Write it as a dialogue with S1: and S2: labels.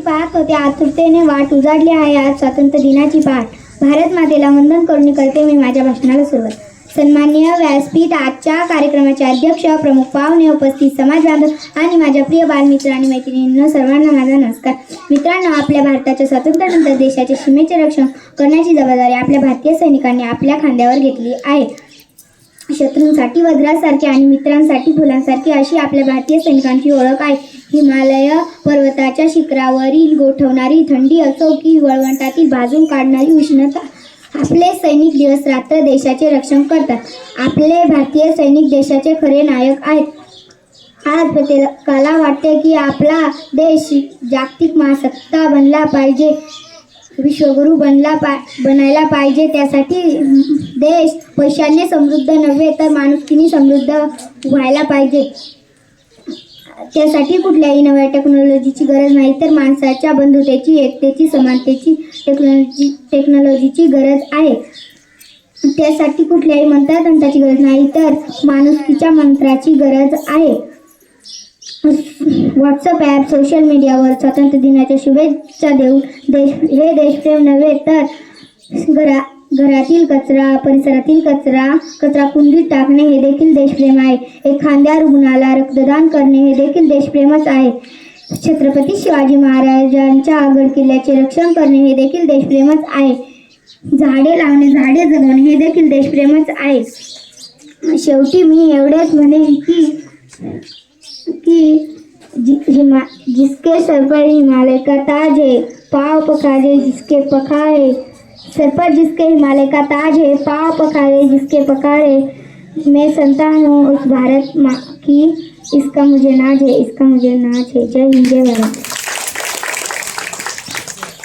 S1: पाहत होते. आतुरतेने वाट उजाडली आहे आज स्वातंत्र्य दिनाची पाठ भारत मातेला वंदन करून करते मी माझ्या भाषणाला सुरुवात. सन्माननीय व्यासपीठ आजच्या कार्यक्रमाचे अध्यक्ष प्रमुख पाहुणे उपस्थित समाज बांधव आणि माझ्या प्रिय बालमित्र आणि मैत्रिणींनो सर्वांना माझा नमस्कार. मित्रांनो आपल्या भारताच्या स्वातंत्र्यानंतर देशाच्या सीमेचे रक्षण करण्याची जबाबदारी आपल्या भारतीय सैनिकांनी आपल्या खांद्यावर घेतली आहे. शत्रूंसाठी वज्रासारखे आणि मित्रांसाठी फुलांसारखी अशी आपल्या भारतीय सैनिकांची ओळख आहे. हिमालय पर्वताच्या शिखरावरील गोठवणारी थंडी असो की वळवंटातील भाजून काढणारी उष्णता आपले सैनिक दिवस रात्र देशाचे रक्षण करतात. आपले भारतीय सैनिक देशाचे खरे नायक आहेत. आज प्रत्येकाला वाटते की आपला देश जागतिक महासत्ता बनला पाहिजे. विश्वगुरू बनला पा बनायला पाहिजे. त्यासाठी देश पैशाने समृद्ध नव्हे तर माणुसकीने समृद्ध व्हायला पाहिजे. त्यासाठी कुठल्याही नव्या टेक्नॉलॉजीची गरज नाही तर माणसाच्या बंधुतेची एकतेची समानतेची टेक्नॉलॉजी टेक्नॉलॉजीची गरज आहे. त्यासाठी कुठल्याही मंत्रतंत्राची गरज नाही तर माणुसकीच्या मंत्राची गरज आहे. व्हॉट्सअप ॲप सोशल मीडियावर स्वातंत्र्य दिनाच्या शुभेच्छा देऊन देश हे देशप्रेम नव्हे तर घरा घरातील कचरा परिसरातील कचरा कचरा कुंडीत टाकणे हे देखील देशप्रेम आहे. एखाद्या रुग्णाला रक्तदान करणे हे देखील देशप्रेमच आहे. छत्रपती शिवाजी महाराजांच्या गड किल्ल्याचे रक्षण करणे हे देखील देशप्रेमच आहे. झाडे लावणे झाडे जगवणे हे देखील देशप्रेमच आहे. शेवटी मी एवढेच म्हणेन की हिमा जिसके सर पर हिमालय का ताज है पाव पखारे जिसके पखारे सर पर जिसके हिमालय का ताज है पाव पखारे जिसके पखारे मैं संतान हूँ उस भारत माँ की इसका मुझे नाज है इसका मुझे नाज है। जय हिंद जय भारत।